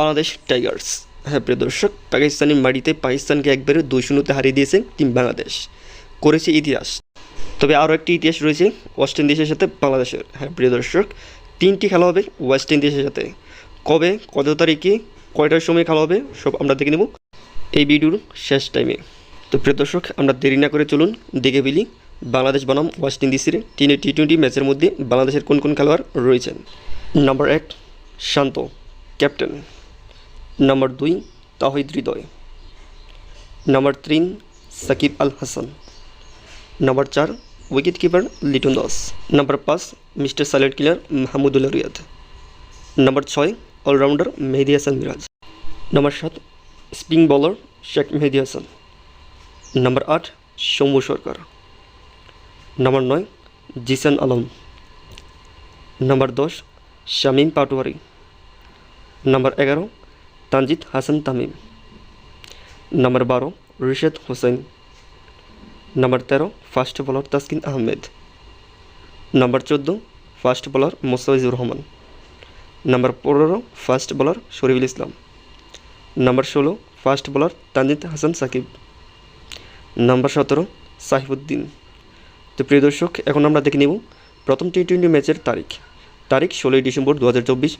Bangladesh Tigers. হ্যাঁ প্রিয় দর্শক, পাকিস্তানি মাটিতে পাকিস্তানকে একবারে দুই শূন্যতে হারিয়ে দিয়েছে টিম বাংলাদেশ। করেছে ইতিহাস। তবে আরও একটি ইতিহাস রয়েছে ওয়েস্ট ইন্ডিজের সাথে বাংলাদেশের। হ্যাঁ প্রিয় দর্শক, তিনটি খেলা হবে ওয়েস্ট ইন্ডিজের সাথে। কবে, কত তারিখে, কয়টার সময় খেলা হবে, সব আমরা দেখে নেব এই ভিডিওর শেষ টাইমে। তো প্রিয় দর্শক, আমরা দেরি না করে চলুন দেখে ফেলি বাংলাদেশ বনাম ওয়েস্ট ইন্ডিজের তিনে টি টোয়েন্টি ম্যাচের মধ্যে বাংলাদেশের কোন কোন খেলোয়াড় রয়েছেন। নাম্বার এক, শান্ত, ক্যাপ্টেন। নাম্বার দুই তাহিদ হৃদয় নাম্বার তিন সাকিব আল হাসান নাম্বার চার wicket keeper Litton Das number পাঁচ mister silent killer Mahmudullah Riyad number ছয় অলরাউন্ডার মেহেদি হাসান মিরাজ নাম্বার সাত spin bowler Sheikh Mehedi Hasan number আট সৌম্য সরকার নাম্বার নয় জিসান আলম নাম্বার দশ শামীম পাটোয়ারি নাম্বার এগারো তানজিদ হাসান তামিম। নাম্বার বারো, রিশাদ হোসেন। নাম্বার তেরো fast bowler Taskin Ahmed. Number চোদ্দ fast bowler Mustafizur Rahman. Number পনেরো fast bowler Shoriful Islam. Number ষোলো fast bowler Tanzid Hasan Sakib. Number সতেরো সাহিবুদ্দিন তো প্রিয় দর্শক, এখন আমরা দেখে নেব প্রথম টি টোয়েন্টি ম্যাচের তারিখ। তারিখ ষোলোই ডিসেম্বর দু হাজার চব্বিশ,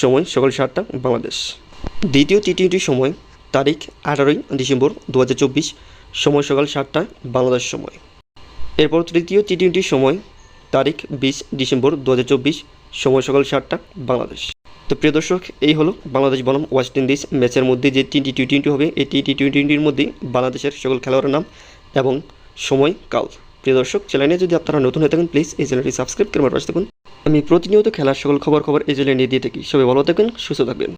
সময় সকাল সাতটা, বাংলাদেশ। দ্বিতীয় টি সময়, তারিখ আঠারোই ডিসেম্বর দু হাজার চব্বিশ, সময় সকাল সাতটা, বাংলাদেশ সময়। এরপর তৃতীয় টি সময়, তারিখ বিশ ডিসেম্বর দু হাজার চব্বিশ, সময় সকাল সাতটা, বাংলাদেশ। তো প্রিয় দর্শক, এই হলো বাংলাদেশ বনাম ওয়েস্ট ইন্ডিজ ম্যাচের মধ্যে যে তিনটি টি টোয়েন্টি হবে, এই টি টোয়েন্টির মধ্যে বাংলাদেশের সকল খেলোয়াড়ের নাম এবং সময় কাল। প্রিয় দর্শক চ্যানেলে যদি আপনারা নতুন হয়ে থাকেন প্লিজ এই চ্যানেলটি সাবস্ক্রাইব করে পাশে থাকুন। আমি প্রতিনিয়ত খেলার সকল খবর খবর এই চ্যানেলে নিয়ে দিয়ে থাকি। সবাই ভালো থাকবেন, সুস্থ থাকবেন।